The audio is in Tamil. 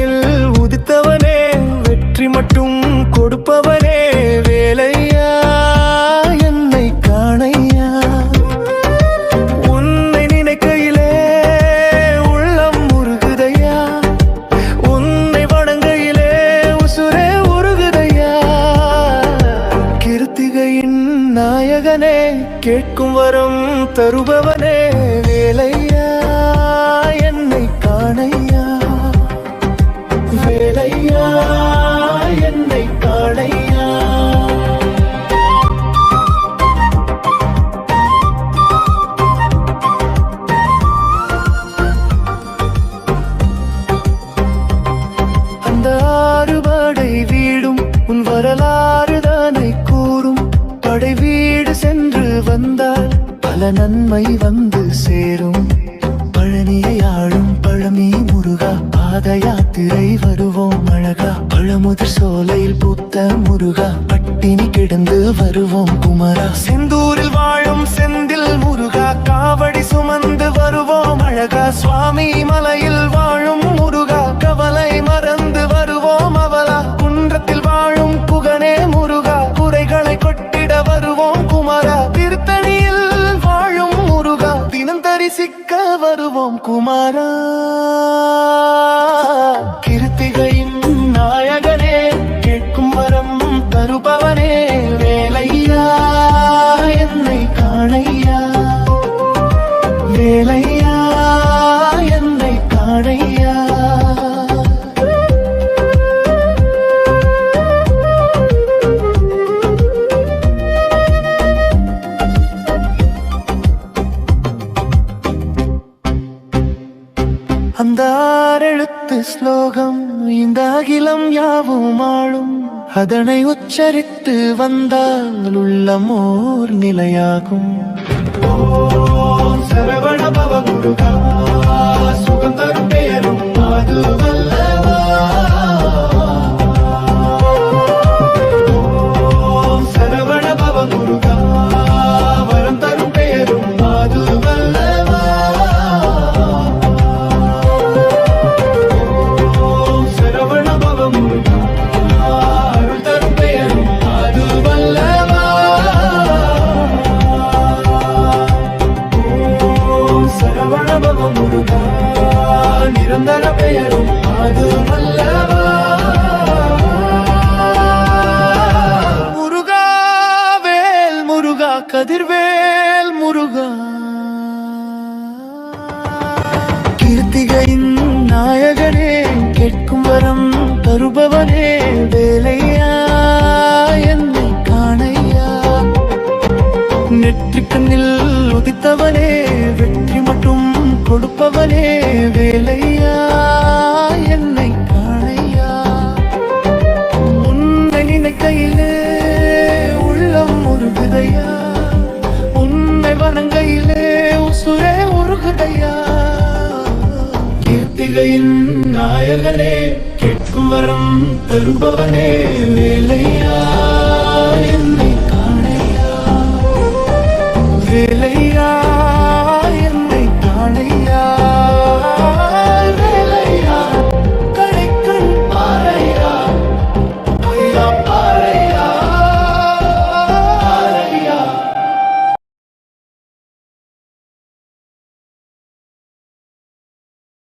வானில் உதித்தவனே வெற்றி மட்டும் கொடுப்பவனே வேலையா? என்னை காணையா? உன்னை நினைக்கையிலே உள்ளம் உருகுதையா? உன்னை வணங்கையிலே உசுரே உருகுதையா? கிருத்திகையின் நாயகனே கேட்கும் வரம் தருபவனே வேலையா? என்னை காணையா அந்த ஆறுபடை வீடும் உன் வரலாறு தானே கூறும். படை வீடு சென்று வந்தால் பல நன்மை வந்து சேரும். பழனியை பாத யாத்திரை வருவோம் அழகா. பழமுதிர் சோலையில் பூத்த முருகா. பட்டினி கிடந்து வருவோம் குமரா. செந்தூரில் வாழும் செந்தில் முருகா. காவடி சுமந்து வருவோம் அழகா. சுவாமி மலையில் வாழும் முருகா. கவலை மறந்து வருவோம் அவலா குன்றத்தில் வாழும் புகனே முருகா. குறைகளை கொட்டிட வருவோம் குமரா. திருத்தணியில் வாழும் முருகா. தினம் தரிசிக்க வருவோம் குமாரா. வேலையா? என்னை காணையா? அந்த ஆறெழுத்து ஸ்லோகம் இந்த அகிலம் யாவும் ஆளும். அதனை உச்சரித்து வந்தால் உள்ளமோர் நிலையாகும். శరవణ భవ గురుగా பெயரும் முருகா கதிர்வேல் முருகா. கீர்த்திகையின் நாயகனே கேட்கும் வரம் தருபவனே வேலையா? என்னை காணையா? நெற்றி கண்ணில் உதித்தவனே வெற்றி மட்டும் கொடுப்பவனே வேலையா? உருகுதையா உன்னை வணங்கையிலே உசுரே உருகுதையா? கீர்த்திகையின் நாயகனே கேட்கும் வரம் தருபவனே வேலையா? என்னை காணையா? வேலையா? என்னை காணையா?